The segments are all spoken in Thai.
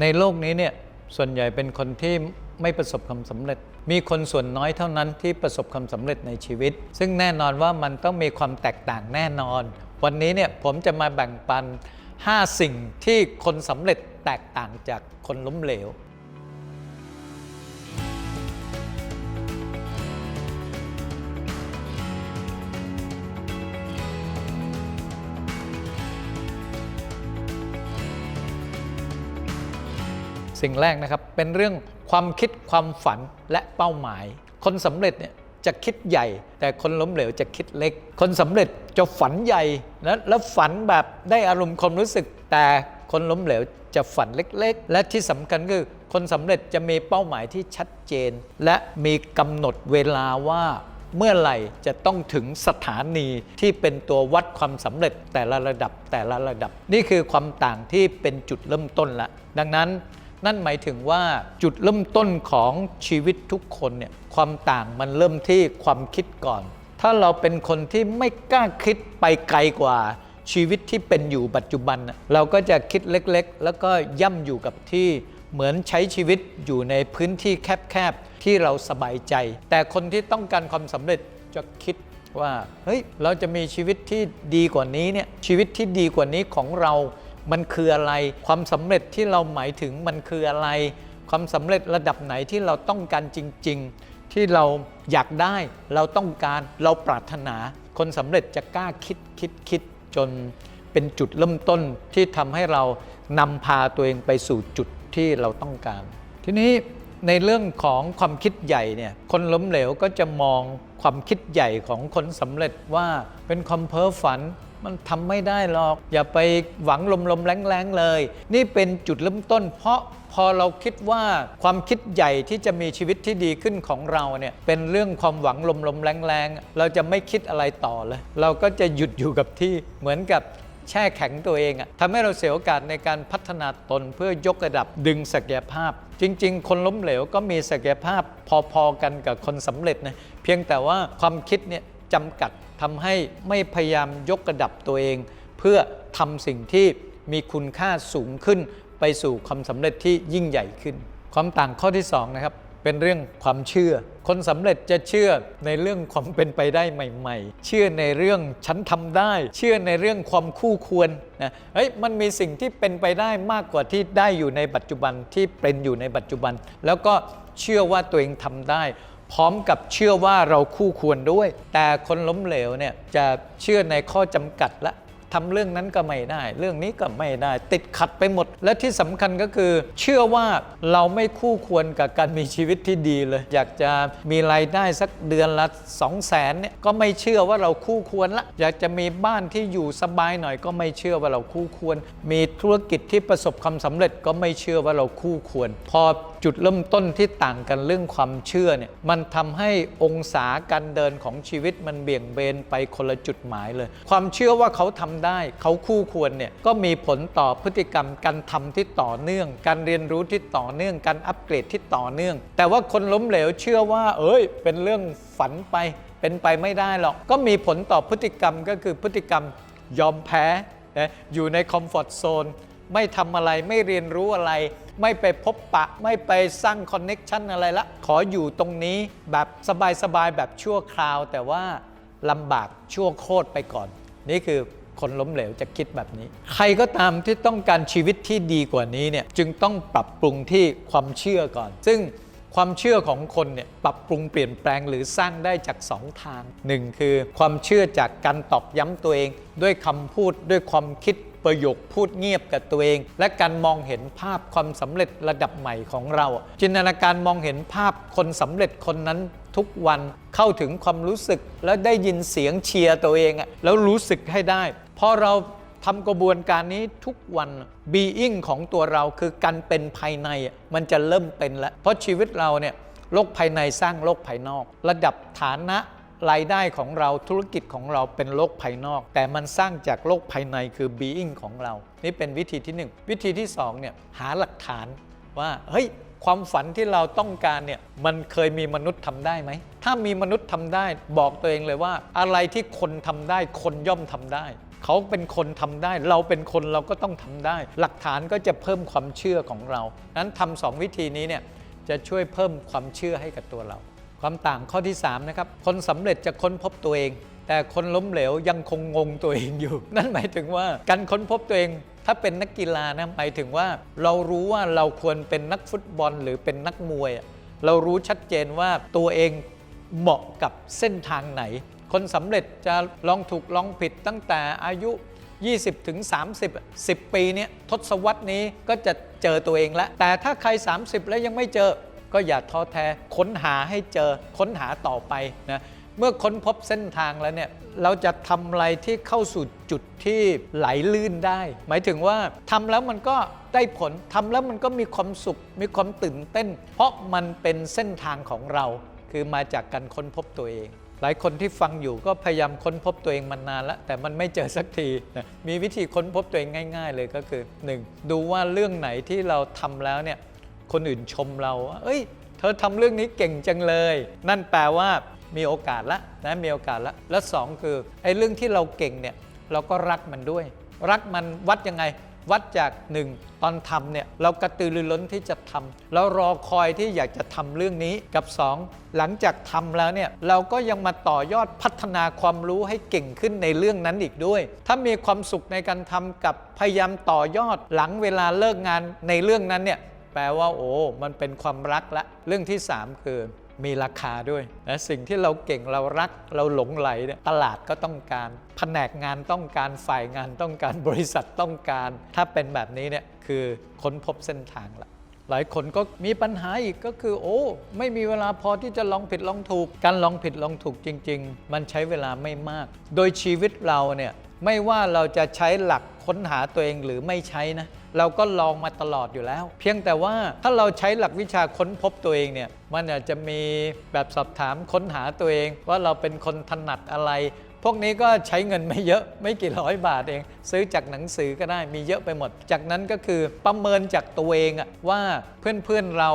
ในโลกนี้เนี่ยส่วนใหญ่เป็นคนที่ไม่ประสบความสำเร็จ มีคนส่วนน้อยเท่านั้นที่ประสบความสำเร็จในชีวิต ซึ่งแน่นอนว่ามันต้องมีความแตกต่างแน่นอน วันนี้เนี่ยผมจะมาแบ่งปัน 5 สิ่งที่คนสำเร็จแตกต่างจากคนล้มเหลว สิ่งแรกนะครับเป็นเรื่องความคิดความฝันและเป้าหมาย คนสำเร็จเนี่ยจะคิดใหญ่ แต่คนล้มเหลวจะคิดเล็ก คนสำเร็จจะฝันใหญ่แล้วฝันแบบได้อารมณ์ความรู้สึก แต่คนล้มเหลวจะฝันเล็ก ๆ และที่สำคัญคือคนสำเร็จจะมีเป้าหมายที่ชัดเจน และมีกำหนดเวลาว่าเมื่อไหร่จะต้องถึงสถานีที่เป็นตัววัดความสำเร็จแต่ละระดับแต่ละระดับ นี่คือความต่างที่เป็นจุดเริ่มต้นละ ดังนั้น นั่นหมายถึงว่าจุดเริ่มต้นของชีวิตทุกคนเนี่ยความต่างมันเริ่มที่ความคิดก่อน ถ้าเราเป็นคนที่ไม่กล้าคิดไปไกลกว่าชีวิตที่เป็นอยู่ปัจจุบัน เราก็จะคิดเล็กๆ แล้วก็ย่ำอยู่กับที่เหมือนใช้ชีวิตอยู่ในพื้นที่แคบๆ ที่เราสบายใจ แต่คนที่ต้องการความสำเร็จจะคิดว่าเฮ้ยเราจะมีชีวิตที่ดีกว่านี้เนี่ยชีวิตที่ดีกว่านี้ของเรา มันคืออะไร ความสำเร็จที่เราหมายถึงมันคืออะไร ความสำเร็จระดับไหนที่เราต้องการจริง ๆ ที่เราอยากได้ เราต้องการเราปรารถนา คนสำเร็จจะกล้าคิดคิดคิดจนเป็นจุดเริ่มต้นที่ทำให้เรานำพาตัวเองไปสู่จุดที่เราต้องการ ทีนี้ในเรื่องของความคิดใหญ่เนี่ย คนล้มเหลวก็จะมองความคิดใหญ่ของคนสำเร็จว่าเป็นความเพ้อฝัน มันทำไม่ได้หรอก อย่าไปหวังลมๆแรงๆเลย นี่เป็นจุดเริ่มต้น เพราะพอเราคิดว่าความคิดใหญ่ที่จะมีชีวิตที่ดีขึ้นของเราเนี่ยเป็นเรื่องความหวังลมๆแรงๆ เราจะไม่คิดอะไรต่อเลย เราก็จะหยุดอยู่กับที่เหมือนกับแช่แข็งตัวเองอะทำให้เราเสียโอกาสในการพัฒนาตนเพื่อยกระดับดึงศักยภาพ จริง ๆ คนล้มเหลวก็มีศักยภาพพอๆกันกับคนสำเร็จนะเพียงแต่ว่าความคิดเนี่ยจำกัด ทำให้ไม่พยายามยกระดับตัวเอง เพื่อทำสิ่งที่มีคุณค่าสูงขึ้น ไปสู่ความสำเร็จที่ยิ่งใหญ่ขึ้น ความต่างข้อที่สองนะครับเป็นเรื่องความเชื่อ คนสำเร็จจะเชื่อในเรื่องความเป็นไปได้ใหม่ ๆ เชื่อในเรื่องฉันทำได้ เชื่อในเรื่องความคู่ควรนะ เฮ้ย มันมีสิ่งที่เป็นไปได้มากกว่าที่ได้อยู่ในปัจจุบันที่เป็นอยู่ในปัจจุบัน แล้วก็เชื่อว่าตัวเองทำได้ พร้อมกับเชื่อว่าเราคู่ควรด้วย แต่คนล้มเหลวเนี่ยจะเชื่อในข้อจำกัดละทำเรื่องนั้นก็ไม่ได้ เรื่องนี้ก็ไม่ได้ ติดขัดไปหมด และที่สำคัญก็คือ เชื่อว่าเราไม่คู่ควรกับการมีชีวิตที่ดีเลย อยากจะมีรายได้สักเดือนละ 2 0 0แสนเนี่ยก็ไม่เชื่อว่าเราคู่ควรละ อยากจะมีบ้านที่อยู่สบายหน่อย ก็ไม่เชื่อว่าเราคู่ควร มีธุรกิจที่ประสบความสำเร็จก็ไม่เชื่อว่าเราคู่ควร พอ จุดเริ่มต้นที่ต่างกันเรื่องความเชื่อเนี่ยมันทำให้องศาการเดินของชีวิตมันเบี่ยงเบนไปคนละจุดหมายเลย ความเชื่อว่าเขาทำได้ เขาคู่ควรเนี่ยก็มีผลต่อพฤติกรรมการทำที่ต่อเนื่อง การเรียนรู้ที่ต่อเนื่องการอัปเกรดที่ต่อเนื่อง แต่ว่าคนล้มเหลวเชื่อว่า เอ้ย เป็นเรื่องฝันไป เป็นไปไม่ได้หรอก ก็มีผลต่อพฤติกรรมก็คือพฤติกรรมยอมแพ้นะอยู่ในคอมฟอร์ทโซนไม่ทำอะไรไม่เรียนรู้อะไร ไม่ไปพบปะ ไม่ไปสร้างคอนเน็กชันอะไรละ ขออยู่ตรงนี้แบบสบายๆ แบบชั่วคราว แต่ว่าลำบากชั่วโคตรไปก่อน นี่คือคนล้มเหลวจะคิดแบบนี้ ใครก็ตามที่ต้องการชีวิตที่ดีกว่านี้เนี่ยจึงต้องปรับปรุงที่ความเชื่อก่อน ซึ่งความเชื่อของคนเนี่ยปรับปรุงเปลี่ยนแปลงหรือสร้างได้จาก 2 ทางหนึ่งคือความเชื่อจากการตอกย้ำตัวเอง ด้วยคำพูดด้วยความคิด ประโยคพูดเงียบกับตัวเอง และการมองเห็นภาพความสำเร็จระดับใหม่ของเรา จินตนาการมองเห็นภาพคนสำเร็จคนนั้นทุกวันเข้าถึงความรู้สึกแล้วได้ยินเสียงเชียร์ตัวเองอะแล้วรู้สึกให้ได้พอเราทำกระบวนการนี้ทุกวัน being ของตัวเราคือการเป็นภายในมันจะเริ่มเป็นแล้ว เพราะชีวิตเราเนี่ยโลกภายในสร้างโลกภายนอก ระดับฐานะ รายได้ของเราธุรกิจของเราเป็นโลกภายนอก แต่มันสร้างจากโลกภายในคือ being ของเรา นี่เป็นวิธีที่หนึ่งวิธีที่สองเนี่ยหาหลักฐานว่าเฮ้ยความฝันที่เราต้องการเนี่ยมันเคยมีมนุษย์ทำได้ไหม ถ้ามีมนุษย์ทำได้ บอกตัวเองเลยว่า อะไรที่คนทำได้คนย่อมทำได้ เขาเป็นคนทำได้ เราเป็นคนเราก็ต้องทำได้ หลักฐานก็จะเพิ่มความเชื่อของเรานั้นทำสองวิธีนี้เนี่ยจะช่วยเพิ่มความเชื่อให้กับตัวเรา ความต่างข้อที่3นะครับคนสำเร็จจะค้นพบตัวเอง แต่คนล้มเหลวยังคงงงตัวเองอยู่ นั่นหมายถึงว่าการค้นพบตัวเอง ถ้าเป็นนักกีฬานะหมายถึงว่า เรารู้ว่าเราควรเป็นนักฟุตบอลหรือเป็นนักมวย เรารู้ชัดเจนว่าตัวเองเหมาะกับเส้นทางไหน คนสำเร็จจะลองถูกลองผิดตั้งแต่อายุ 20ถึง30 10 ปีเนี้ทศวรรษนี้ก็จะเจอตัวเองแล้วแต่ถ้าใคร 30 แล้วยังไม่เจอ ก็อย่าท้อแท้ค้นหาให้เจอค้นหาต่อไปนะเมื่อค้นพบเส้นทางแล้วเนี่ยเราจะทำอะไรที่เข้าสู่จุดที่ไหลลื่นได้ หมายถึงว่าทำแล้วมันก็ได้ผลทำแล้วมันก็มีความสุข มีความตื่นเต้น เพราะมันเป็นเส้นทางของเรา คือมาจากการค้นพบตัวเอง หลายคนที่ฟังอยู่ก็พยายามค้นพบตัวเองมานานแล้ว แต่มันไม่เจอสักทีนะมีวิธีค้นพบตัวเองง่าย ๆ เลยก็คือ 1. ดูว่าเรื่องไหนที่เราทำแล้วเนี่ย คนอื่นชมเราว่าเอ้ย เธอทำเรื่องนี้เก่งจังเลย นั่นแปลว่ามีโอกาสละนะมีโอกาสละและสองคือไอ้เรื่องที่เราเก่งเนี่ยเราก็รักมันด้วย รักมันวัดยังไง วัดจากหนึ่งตอนทำเนี่ยเรากระตือรือร้นที่จะทำเรารอคอยที่อยากจะทำเรื่องนี้กับ 2 หลังจากทำแล้วเนี่ยเราก็ยังมาต่อยอดพัฒนาความรู้ให้เก่งขึ้นในเรื่องนั้นอีกด้วย ถ้ามีความสุขในการทำกับพยายามต่อยอดหลังเวลาเลิกงานในเรื่องนั้นเนี่ย แปลว่าโอ้ มันเป็นความรักละ เรื่องที่ 3 คือมีราคาด้วยนะสิ่งที่เราเก่งเรารักเราหลงไหลเนี่ยตลาดก็ต้องการแผนกงานต้องการฝ่ายงานต้องการบริษัทต้องการ ถ้าเป็นแบบนี้เนี่ยคือค้นพบเส้นทางละหลายคนก็มีปัญหาอีกก็คือ โอ้ ไม่มีเวลาพอที่จะลองผิดลองถูก การลองผิดลองถูกจริง ๆ มันใช้เวลาไม่มาก โดยชีวิตเราเนี่ยไม่ว่าเราจะใช้หลักค้นหาตัวเองหรือไม่ใช้นะ เราก็ลองมาตลอดอยู่แล้ว เพียงแต่ว่าถ้าเราใช้หลักวิชาค้นพบตัวเองเนี่ยมันอาจจะมีแบบสอบถามค้นหาตัวเอง ว่าเราเป็นคนถนัดอะไร พวกนี้ก็ใช้เงินไม่เยอะไม่กี่ร้อยบาทเอง ซื้อจากหนังสือก็ได้มีเยอะไปหมด จากนั้นก็คือประเมินจากตัวเองว่าเพื่อนๆเรา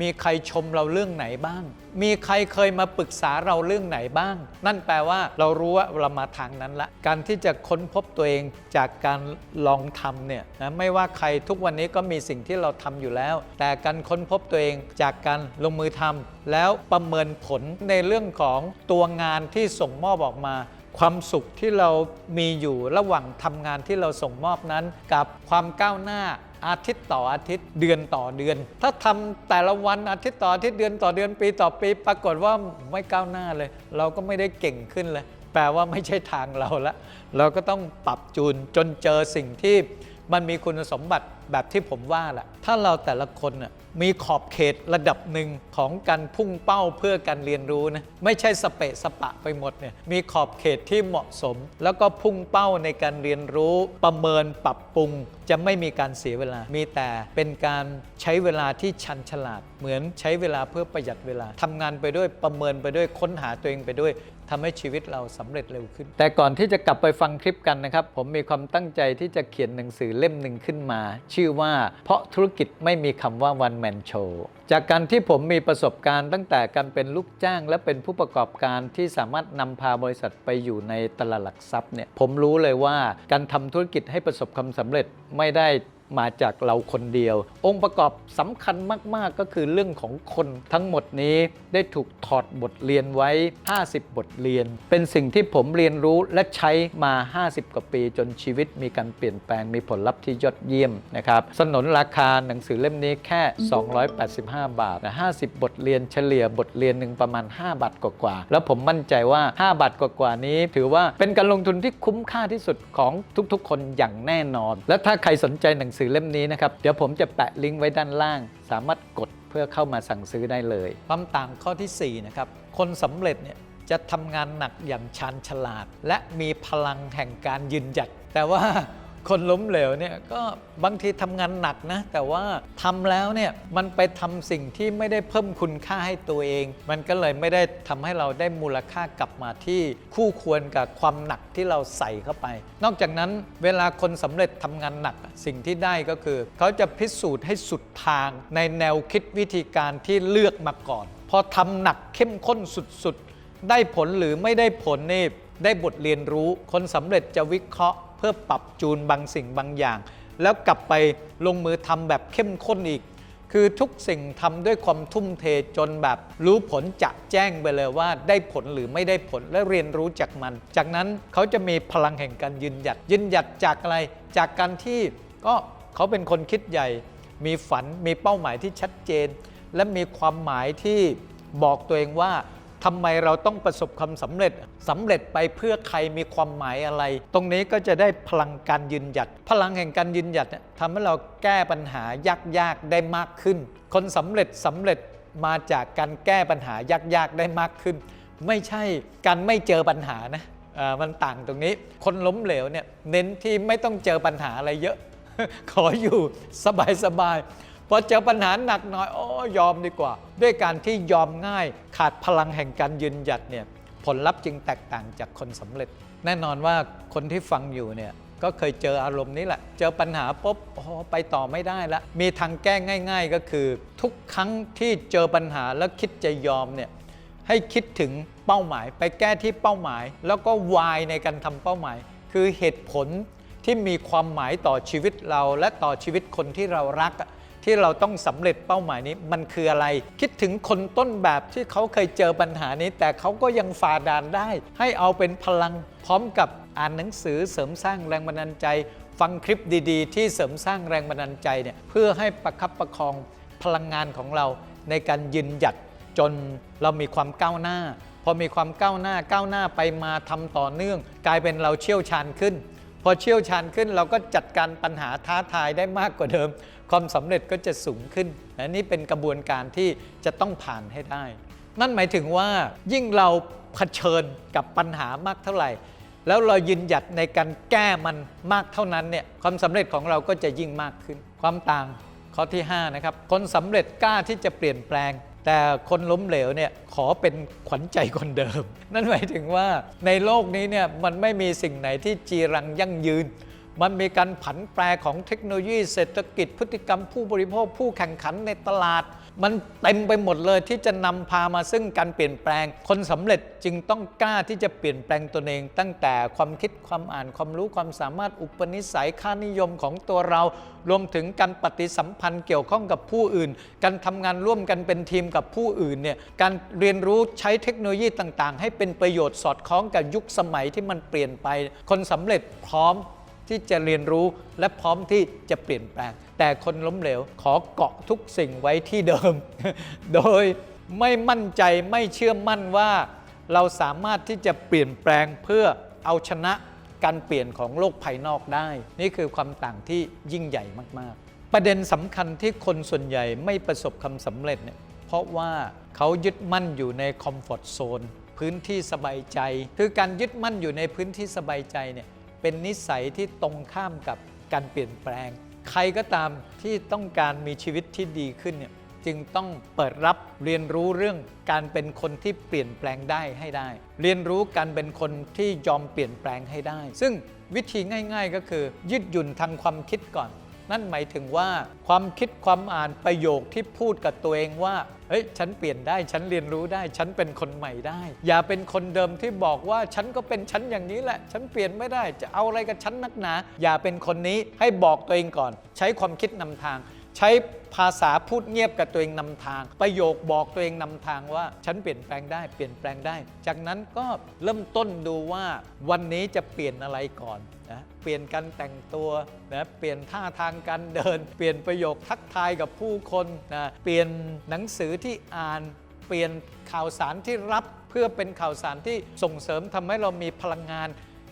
มีใครชมเราเรื่องไหนบ้าง มีใครเคยมาปรึกษาเราเรื่องไหนบ้าง นั่นแปลว่าเรารู้ว่าเรามาทางนั้นละ การที่จะค้นพบตัวเองจากการลองทำเนี่ยนะไม่ว่าใครทุกวันนี้ก็มีสิ่งที่เราทำอยู่แล้ว แต่การค้นพบตัวเองจากการลงมือทำแล้วประเมินผลในเรื่องของตัวงานที่ส่งมอบออกมาความสุขที่เรามีอยู่ระหว่างทำงานที่เราส่งมอบนั้น กับความก้าวหน้า อาทิตย์ต่ออาทิตย์เดือนต่อเดือน ถ้าทำแต่ละวันอาทิตย์ต่ออาทิตย์เดือนต่อเดือนปีต่อปี ปรากฏว่าไม่ก้าวหน้าเลย เราก็ไม่ได้เก่งขึ้นเลย แปลว่าไม่ใช่ทางเราละ เราก็ต้องปรับจูนจนเจอสิ่งที่มันมีคุณสมบัติแบบที่ผมว่าแหละถ้าเราแต่ละคนน่ะ มีขอบเขตระดับหนึ่งของการพุ่งเป้าเพื่อการเรียนรู้นะไม่ใช่สเปะสปะไปหมดเนี่ยมีขอบเขตที่เหมาะสม แล้วก็พุ่งเป้าในการเรียนรู้ ประเมินปรับปรุง จะไม่มีการเสียเวลา มีแต่เป็นการใช้เวลาที่ชันฉลาด เหมือนใช้เวลาเพื่อประหยัดเวลาทำงานไปด้วยประเมินไปด้วยค้นหาตัวเองไปด้วย ทำให้ชีวิตเราสำเร็จเร็วขึ้น แต่ก่อนที่จะกลับไปฟังคลิปกันนะครับ ผมมีความตั้งใจที่จะเขียนหนังสือเล่มหนึ่งขึ้นมา ชื่อว่าเพราะธุรกิจไม่มีคำว่า one man show จากการที่ผมมีประสบการณ์ตั้งแต่การเป็นลูกจ้างและเป็นผู้ประกอบการที่สามารถนำพาบริษัทไปอยู่ในตลาดหลักทรัพย์เนี่ยผมรู้เลยว่าการทำธุรกิจให้ประสบความสำเร็จไม่ได้ มาจากเราคนเดียว องค์ประกอบสำคัญมาก ๆ ก็คือเรื่องของคนทั้งหมดนี้ได้ถูกถอดบทเรียนไว้ 50 บทเรียน เป็นสิ่งที่ผมเรียนรู้และใช้มา 50 กว่าปีจนชีวิตมีการเปลี่ยนแปลงมีผลลัพธ์ที่ยอดเยี่ยมนะครับสนนราคาหนังสือเล่มนี้แค่ 285 บาทนะ50 บทเรียนเฉลี่ยบทเรียนหนึ่งประมาณ 5 บาทกว่าๆแล้วผมมั่นใจว่า 5 บาทกว่าๆนี้ ถือว่าเป็นการลงทุนที่คุ้มค่าที่สุดของทุกๆ คนอย่างแน่นอน และถ้าใครสนใจหนังสือือเล่มนี้นะครับ เดี๋ยวผมจะแปะลิงก์ไว้ด้านล่าง สามารถกดเพื่อเข้ามาสั่งซื้อได้เลยความต่างข้อทีสี่4นะครับคนสำเร็จเนี่ยจะทำงานหนักอย่างชาญฉลาด และมีพลังแห่งการยืนหยัดแต่ว่า คนล้มเหลวเนี่ยก็บางทีทำงานหนักนะ แต่ว่าทำแล้วเนี่ยมันไปทำสิ่งที่ไม่ได้เพิ่มคุณค่าให้ตัวเอง มันก็เลยไม่ได้ทำให้เราได้มูลค่ากลับมาที่คู่ควรกับความหนักที่เราใส่เข้าไป นอกจากนั้นเวลาคนสำเร็จทำงานหนักสิ่งที่ได้ก็คือ เขาจะพิสูจน์ให้สุดทางในแนวคิดวิธีการที่เลือกมาก่อน พอทำหนักเข้มข้นสุดๆ ได้ผลหรือไม่ได้ผลนี่ได้บทเรียนรู้ คนสำเร็จจะวิเคราะห์ เพื่อปรับจูนบางสิ่งบางอย่าง แล้วกลับไปลงมือทำแบบเข้มข้นอีก คือทุกสิ่งทำด้วยความทุ่มเทจนแบบ รู้ผลจะแจ้งไปเลยว่าได้ผลหรือไม่ได้ผลและเรียนรู้จากมัน จากนั้นเขาจะมีพลังแห่งการยืนหยัด ยืนหยัดจากอะไร จากการที่ก็เขาเป็นคนคิดใหญ่ มีฝันมีเป้าหมายที่ชัดเจน และมีความหมายที่บอกตัวเองว่า ทำไมเราต้องประสบความสำเร็จสำเร็จไปเพื่อใครมีความหมายอะไร ตรงนี้ก็จะได้พลังการยืนหยัด พลังแห่งการยืนหยัดทำให้เราแก้ปัญหายากๆได้มากขึ้น คนสำเร็จสำเร็จมาจากการแก้ปัญหายากๆได้มากขึ้น ไม่ใช่การไม่เจอปัญหานะมันต่างตรงนี้ คนล้มเหลวเนี่ยเน้นที่ไม่ต้องเจอปัญหาอะไรเยอะ ขออยู่สบายๆ พอเจอปัญหาหนักหน่อยโอ้ยอมดีกว่า ด้วยการที่ยอมง่ายขาดพลังแห่งการยืนหยัดเนี่ยผลลัพธ์จึงแตกต่างจากคนสำเร็จ แน่นอนว่าคนที่ฟังอยู่เนี่ยก็เคยเจออารมณ์นี้แหละ เจอปัญหาปุ๊บโอ้ไปต่อไม่ได้ละ มีทางแก้ง่าย ๆ ก็คือ ทุกครั้งที่เจอปัญหาแล้วคิดจะยอมเนี่ยให้คิดถึงเป้าหมาย ไปแก้ที่เป้าหมาย แล้วก็วายในการทำเป้าหมาย คือเหตุผลที่มีความหมายต่อชีวิตเราและต่อชีวิตคนที่เรารักอะ ที่เราต้องสำเร็จเป้าหมายนี้มันคืออะไร คิดถึงคนต้นแบบที่เขาเคยเจอปัญหานี้ แต่เขาก็ยังฝ่าด่านได้ ให้เอาเป็นพลังพร้อมกับอ่านหนังสือเสริมสร้างแรงบันดาลใจ ฟังคลิปดีๆ ที่เสริมสร้างแรงบันดาลใจเนี่ยเพื่อให้ประคับประคองพลังงานของเราในการยืนหยัดจนเรามีความก้าวหน้า พอมีความก้าวหน้าก้าวหน้าไปมาทำต่อเนื่อง กลายเป็นเราเชี่ยวชาญขึ้น พอเชี่ยวชาญขึ้นเราก็จัดการปัญหาท้าทายได้มากกว่าเดิม ความสำเร็จก็จะสูงขึ้นและนี่เป็นกระบวนการที่จะต้องผ่านให้ได้ นั่นหมายถึงว่ายิ่งเราเผชิญกับปัญหามากเท่าไหร่ แล้วเรายืนหยัดในการแก้มันมากเท่านั้นเนี่ยความสำเร็จของเราก็จะยิ่งมากขึ้น ความต่างข้อที่5นะครับคนสำเร็จกล้าที่จะเปลี่ยนแปลง แต่คนล้มเหลวเนี่ยขอเป็นขวัญใจคนเดิม นั่นหมายถึงว่าในโลกนี้เนี่ยมันไม่มีสิ่งไหนที่จีรังยั่งยืน มันมีการผันแปรของเทคโนโลยีเศรษฐกิจพฤติกรรมผู้บริโภคผู้แข่งขันในตลาด มันเต็มไปหมดเลยที่จะนำพามาซึ่งการเปลี่ยนแปลง คนสำเร็จจึงต้องกล้าที่จะเปลี่ยนแปลงตนเอง ตั้งแต่ความคิดความอ่านความรู้ความสามารถอุปนิสัยค่านิยมของตัวเรา รวมถึงการปฏิสัมพันธ์เกี่ยวข้องกับผู้อื่น การทำงานร่วมกันเป็นทีมกับผู้อื่นเนี่ยการเรียนรู้ใช้เทคโนโลยีต่าง ๆ ให้เป็นประโยชน์สอดคล้องกับยุคสมัยที่มันเปลี่ยนไป คนสำเร็จพร้อม ที่จะเรียนรู้และพร้อมที่จะเปลี่ยนแปลง แต่คนล้มเหลวขอเกาะทุกสิ่งไว้ที่เดิม โดยไม่มั่นใจไม่เชื่อมั่นว่าเราสามารถที่จะเปลี่ยนแปลงเพื่อเอาชนะการเปลี่ยนของโลกภายนอกได้ นี่คือความต่างที่ยิ่งใหญ่มาก ๆ ประเด็นสำคัญที่คนส่วนใหญ่ไม่ประสบความสำเร็จเนี่ยเพราะว่าเขายึดมั่นอยู่ในคอมฟอร์ทโซนพื้นที่สบายใจ คือการยึดมั่นอยู่ในพื้นที่สบายใจเนี่ย เป็นนิสัยที่ตรงข้ามกับการเปลี่ยนแปลง ใครก็ตามที่ต้องการมีชีวิตที่ดีขึ้นเนี่ยจึงต้องเปิดรับเรียนรู้เรื่องการเป็นคนที่เปลี่ยนแปลงได้ให้ได้ เรียนรู้การเป็นคนที่ยอมเปลี่ยนแปลงให้ได้ ซึ่งวิธีง่าย ๆ ก็คือ ยืดหยุ่นทางความคิดก่อน นั่นหมายถึงว่าความคิดความอ่านประโยคที่พูดกับตัวเองว่าเฮ้ยฉันเปลี่ยนได้ฉันเรียนรู้ได้ฉันเป็นคนใหม่ได้ อย่าเป็นคนเดิมที่บอกว่าฉันก็เป็นฉันอย่างนี้แหละ ฉันเปลี่ยนไม่ได้จะเอาอะไรกับฉันนักหนา อย่าเป็นคนนี้ให้บอกตัวเองก่อน ใช้ความคิดนำทาง ใช้ภาษาพูดเงียบกับตัวเองนำทาง ประโยคบอกตัวเองนำทางว่า ฉันเปลี่ยนแปลงได้เปลี่ยนแปลงได้ จากนั้นก็เริ่มต้นดูว่าวันนี้จะเปลี่ยนอะไรก่อนนะเปลี่ยนการแต่งตัวนะเปลี่ยนท่าทางการเดิน เปลี่ยนประโยคทักทายกับผู้คนนะเปลี่ยนหนังสือที่อ่าน เปลี่ยนข่าวสารที่รับเพื่อเป็นข่าวสารที่ส่งเสริมทำให้เรามีพลังงาน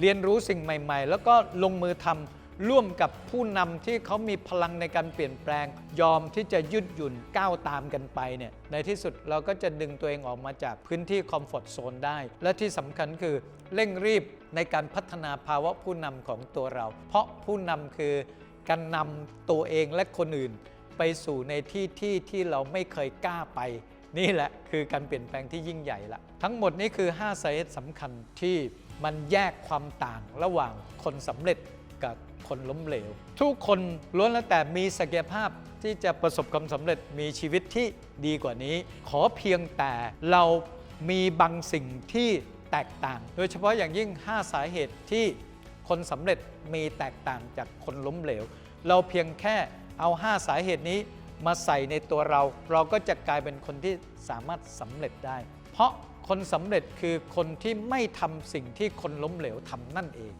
เรียนรู้สิ่งใหม่ ๆ แล้วก็ลงมือทำ ร่วมกับผู้นำที่เขามีพลังในการเปลี่ยนแปลง ยอมที่จะยืดหยุ่นก้าวตามกันไปเนี่ยในที่สุดเราก็จะดึงตัวเองออกมาจากพื้นที่คอมฟอร์ทโซนได้ และที่สำคัญคือเร่งรีบในการพัฒนาภาวะผู้นำของตัวเรา เพราะผู้นำคือการนำตัวเองและคนอื่น ไปสู่ในที่ที่ที่เราไม่เคยกล้าไป นี่แหละคือการเปลี่ยนแปลงที่ยิ่งใหญ่ละทั้งหมดนี้คือ 5 สาเหตุสำคัญที่มันแยกความต่างระหว่างคนสำเร็จกับ คนล้มเหลว ทุกคนล้วนแล้วแต่มีศักยภาพที่จะประสบความสำเร็จมีชีวิตที่ดีกว่านี้ ขอเพียงแต่เรามีบางสิ่งที่แตกต่าง โดยเฉพาะอย่างยิ่ง 5 สาเหตุที่คนสำเร็จมีแตกต่างจากคนล้มเหลว เราเพียงแค่เอา 5 สาเหตุนี้มาใส่ในตัวเรา เราก็จะกลายเป็นคนที่สามารถสำเร็จได้ เพราะคนสำเร็จคือคนที่ไม่ทำสิ่งที่คนล้มเหลวทำนั่นเอง